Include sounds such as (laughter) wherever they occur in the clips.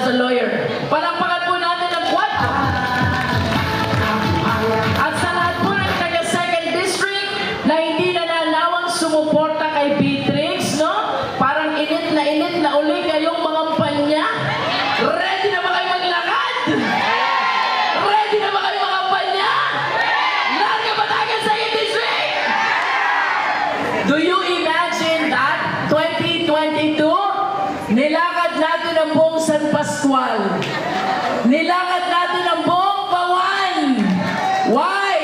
as a lawyer. Nilakad natin ang buong Bawan. Why?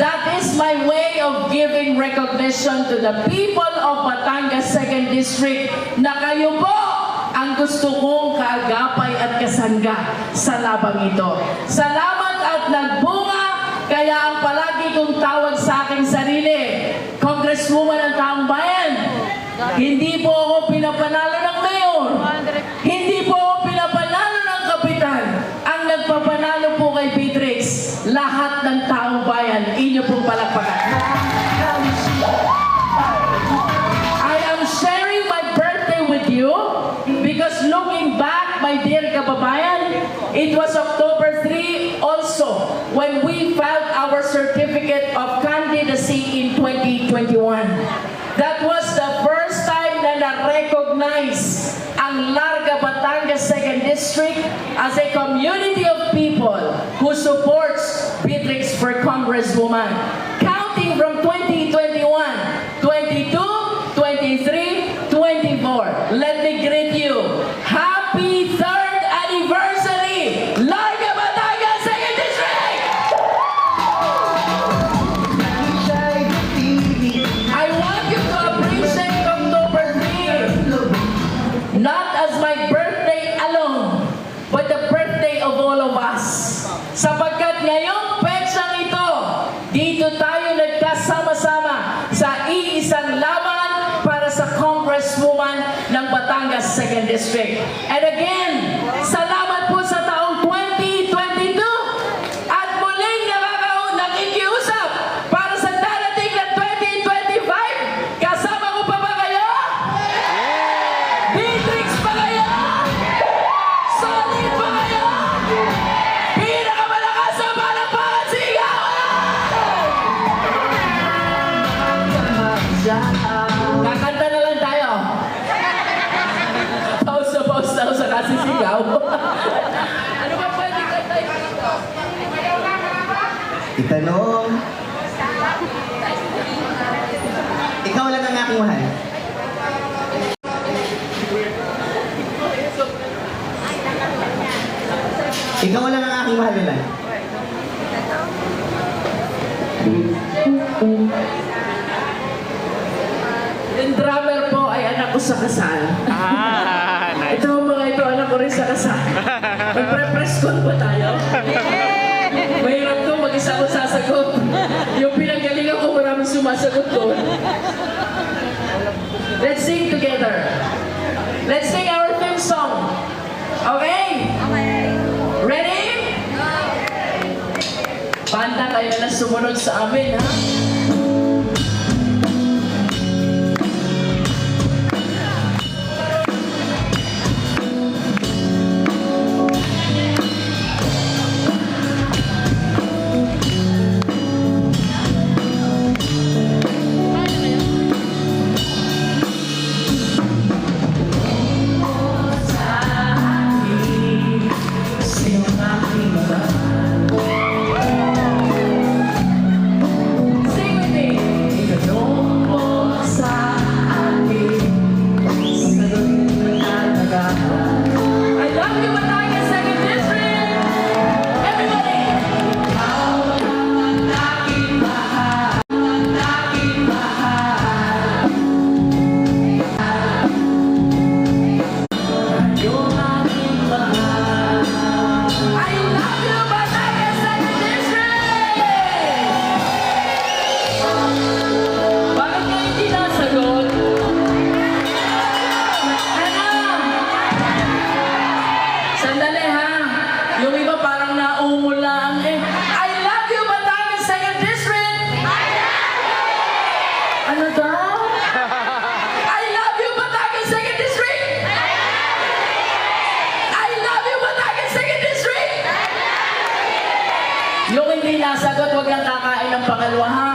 That is my way of giving recognition to the people of Batangas 2nd District na kayo po ang gusto kong kaagapay at kasangga sa labang ito. Salamat at nagbunga, kaya ang palagi kong tawag sa aking sarili, Congresswoman ng Taong Bayan, hindi po ako pinapanalo my dear kababayan, it was October 3 also when we filed our certificate of candidacy in 2021. That was the first time na na-recognize ang Larga Batangas 2nd District as a community of people who supports Beatrix for Congresswoman. Counting from 2021, Batangas 2nd District. And again, Yung drummer po ay anak ko sa kasal. Ah, nice. Ito mga ito, anak ko rin sa kasal. Magpre-press con ba tayo? Mahirap to, mag-isa ko sasagot. Yung pinanggalingan ko, maraming sumasagot doon. Let's sing together. Let's sing our theme song. Okay? Ready? Banda kayo na sumunod sa amin, ha? Wow.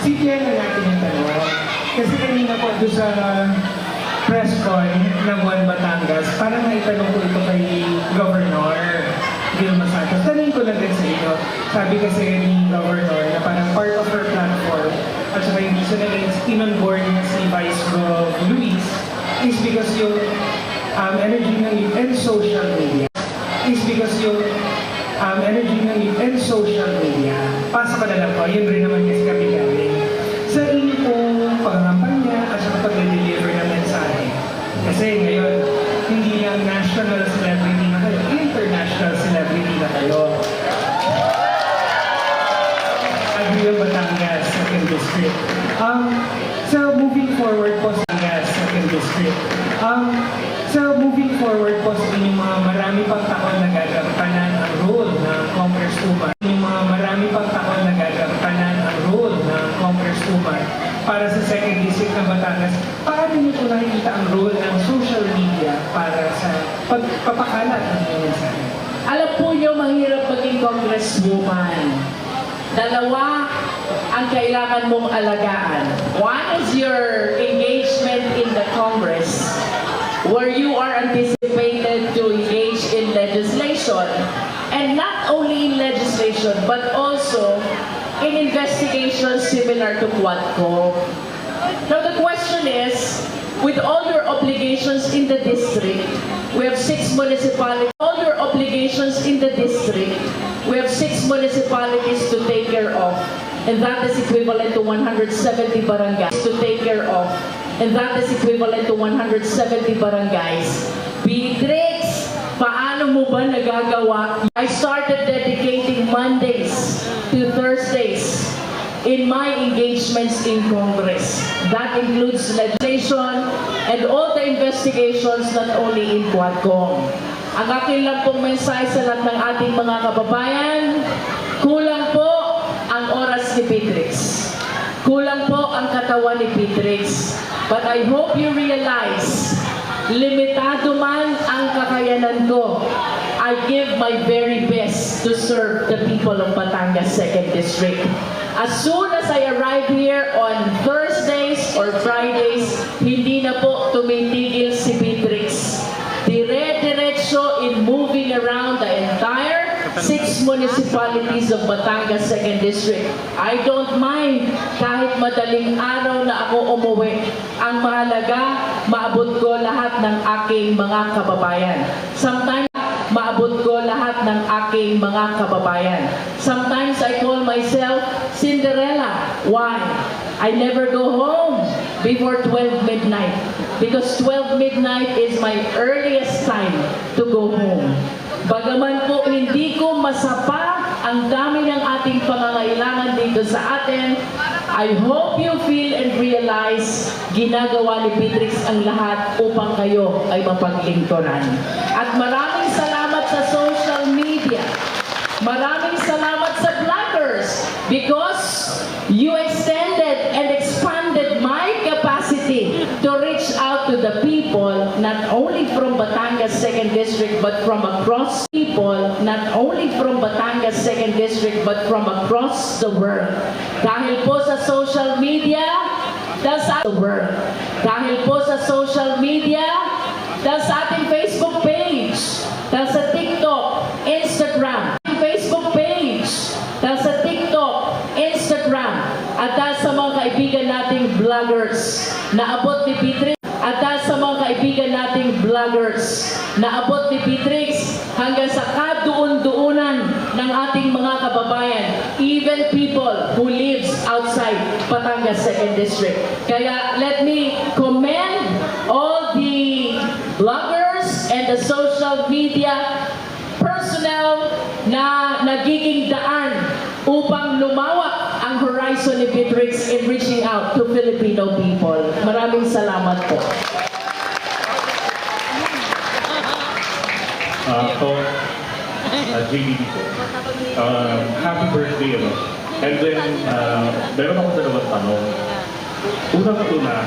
Tia na natin yung tanong. Kasi kanina po doon sa press con ng Juan Batangas, parang naitanong ko ito kay Governor Vilma Santos. Tanong ko lang din sa inyo. Sabi kasi ni Governor na parang part of her platform at saka yung reason na in-onboard niya si Vice Gov Luis is because yung um, energy ng youth and social media is because yung um, energy ng youth and social media, pasok ko na lang po, yun rin naman kasi kami galing. Sa inyo pong pangampanya at saka pag-deliver ng mensahe. Kasi ngayon, hindi lang national celebrity na kayo, international celebrity na kayo. Agrio Batangas, district. Um, so moving forward po sa Batangas, second district. Um, so moving forward po sa inyong mga marami pang taon na gagampanan ang role ng Congresswoman. Yung mga marami pang taon na gagampanan ang role ng Congresswoman para sa second district ng Batangas. Paano niyo po nakikita ang role ng social media para sa pagpapakalat ng inyong mensahe? Alam po niyo, mahirap maging congresswoman. Dalawa ang kailangan mong alagaan. One is your engagement in the Congress, where you are anticipated to engage in legislation. And not only in legislation, but also in investigations similar to Quadco. Now the question is, with all your obligations in the district, we have six municipalities, all your obligations in the district, we have six municipalities to take care of, and that is equivalent to 170 barangays to take care of, and that is equivalent to 170 barangays. Beatrix, paano mo ba nagagawa? I started dedicating Mondays to Thursdays in my engagements in Congress. That includes legislation and all the investigations not only in Quadcom. Ang akin lang pong mensahe sa lahat ng ating mga kababayan, kulang oras ni Beatrix. Kulang po ang katawan ni Beatrix. But I hope you realize, limitado man ang kakayanan ko, I give my very best to serve the people of Batangas 2nd District. As soon as I arrive here on Thursdays or Fridays, hindi na po tumitigil si Beatrix. Dire-diretso in moving around the entire six municipalities of Batangas 2nd District. I don't mind kahit madaling araw na ako umuwi. Ang mahalaga, maabot ko lahat ng aking mga kababayan. Sometimes maabot ko lahat ng aking mga kababayan. Sometimes I call myself Cinderella. Why? I never go home before 12 midnight because 12 midnight is my earliest time to go home. Bagaman po hindi ko masapa ang dami ng ating pangangailangan dito sa atin, I hope you feel and realize ginagawa ni Beatrix ang lahat upang kayo ay mapaglingkuran. At maraming salamat sa social media. Maraming salamat sa vloggers because you extended and expanded my capacity to reach out to the people not only from Batangas 2nd District but from across people not only from Batangas 2nd District but from across the world. Dahil po sa social media, dahil sa the world. Dahil po sa social media, dahil sa ating Facebook page, dahil sa TikTok, Instagram, Facebook page, dahil sa TikTok, Instagram, at dahil sa mga kaibigan nating vloggers na abot ni Beatrix, at dahil sa mga kaibigan nating vloggers na abot ni Beatrix hanggang sa kaduun-duunan ng ating mga kababayan, even people who lives outside Batangas 2nd District. Kaya let me commend all the vloggers and the social media personnel na nagiging daan upang lumawak ang horizon ni Beatrix in reaching out to Filipino people. Maraming salamat po. Ah, Ako, uh, JBD po. Um, happy birthday, ano. And then, uh, meron ako dalawang tanong. Una ko una,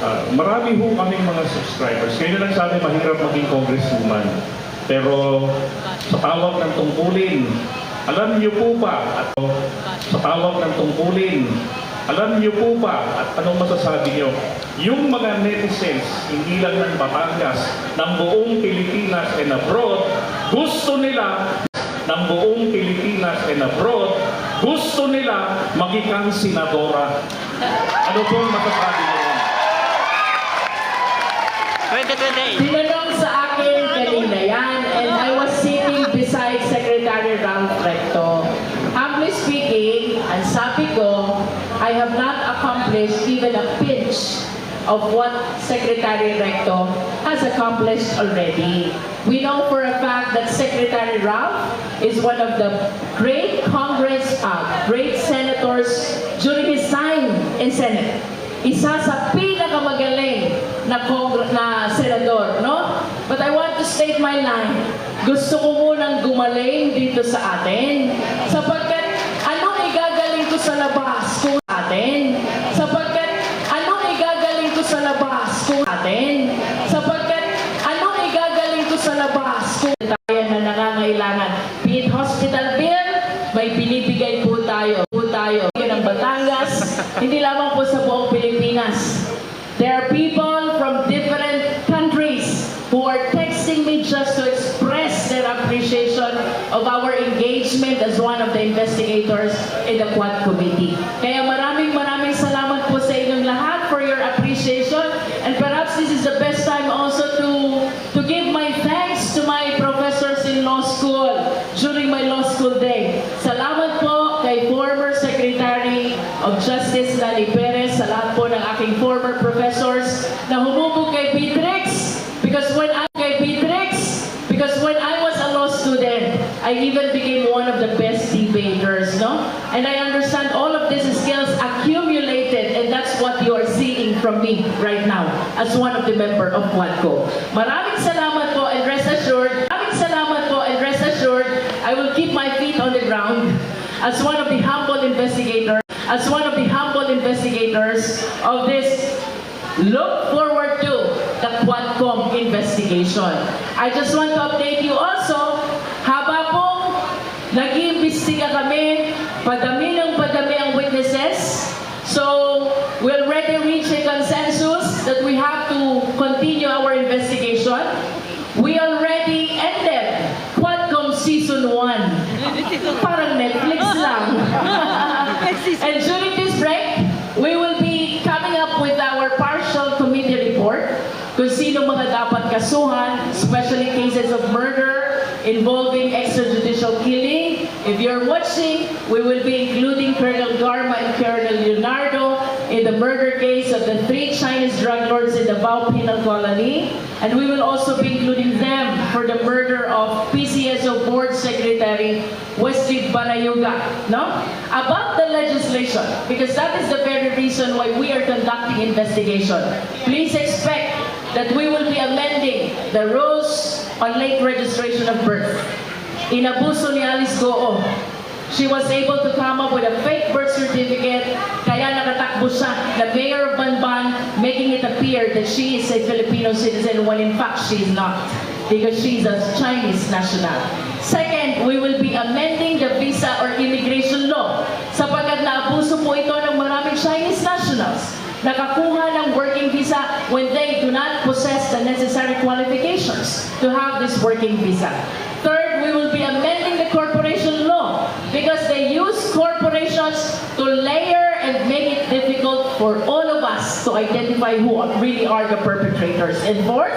Ah, marami ho kaming mga subscribers. Ngayon lang sabi mahirap maging congresswoman. Pero sa tawag ng tungkulin, alam niyo po ba at sa tawag ng tungkulin, alam niyo po ba at anong masasabi niyo? Yung mga netizens, hindi lang ng Batangas, ng buong Pilipinas and abroad, gusto nila ng buong Pilipinas and abroad, gusto nila maging senadora. Ano po ang masasabi niyo? 2028. Tinanong sa akin kanina yan, and I was sitting beside Secretary Ralph Recto. Humbly speaking, ang sabi ko, I have not accomplished even a pinch of what Secretary Recto has accomplished already. We know for a fact that Secretary Ralph is one of the great Congress, uh, great senators during his time in Senate isa sa pinakamagaling na na senador, no? But I want to state my line. Gusto ko munang gumaling dito sa atin sapagkat anong igagaling ko sa labas kung labas kung tayo na nangangailangan? Be it hospital bill, may binibigay po tayo. Po tayo. Ang Batangas, (laughs) hindi lamang po sa buong Pilipinas. There are people from different countries who are texting me just to express their appreciation of our engagement as one of the investigators in the Quad Committee. Kaya of Justice Lani Perez, sa lahat po ng aking former professors na humubog kay Beatrix because when I kay Beatrix because when I was a law student, I even became one of the best debaters, no? And I understand all of these skills accumulated and that's what you are seeing from me right now as one of the member of Quadco. Maraming salamat po and rest assured, maraming salamat po and rest assured, I will keep my feet on the ground as one of the humble investigators, as one of the humble investigators of this look forward to the Quadcom investigation. I just want to update you also, haba pong nag-iimbestiga kami, padami ng padami ang witnesses, so we already reached a consensus that we have to involving extrajudicial killing. If you're watching, we will be including Colonel Garma and Colonel Leonardo in the murder case of the three Chinese drug lords in the Bao Penal Colony. And we will also be including them for the murder of PCSO Board Secretary Wesley Banayoga. No? About the legislation, because that is the very reason why we are conducting investigation. Please expect that we will be amending the rules on late registration of birth. Inabuso ni Alice Goo. She was able to come up with a fake birth certificate, kaya nakatakbo siya, the mayor of Banban, making it appear that she is a Filipino citizen when in fact she is not, because she's a Chinese national. Second, we will be amending the visa or immigration law, sapagkat naabuso po ito ng maraming Chinese nationals nakakuha ng working visa when they do not possess the necessary qualifications to have this working visa. Third, we will be amending the corporation law because they use corporations to layer and make it difficult for all of us to identify who really are the perpetrators. And fourth,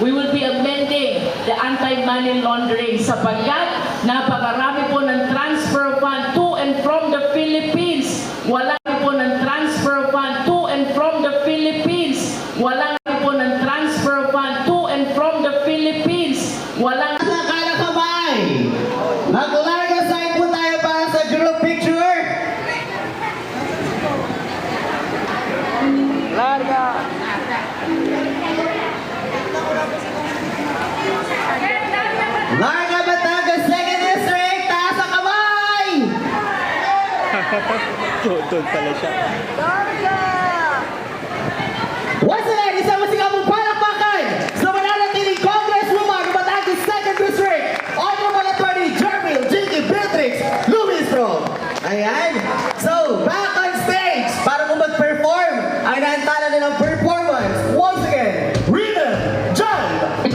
we will be amending the anti-money laundering sapagkat napakarami po ng transfer fund to and from the Philippines. Wala Doon pala siya.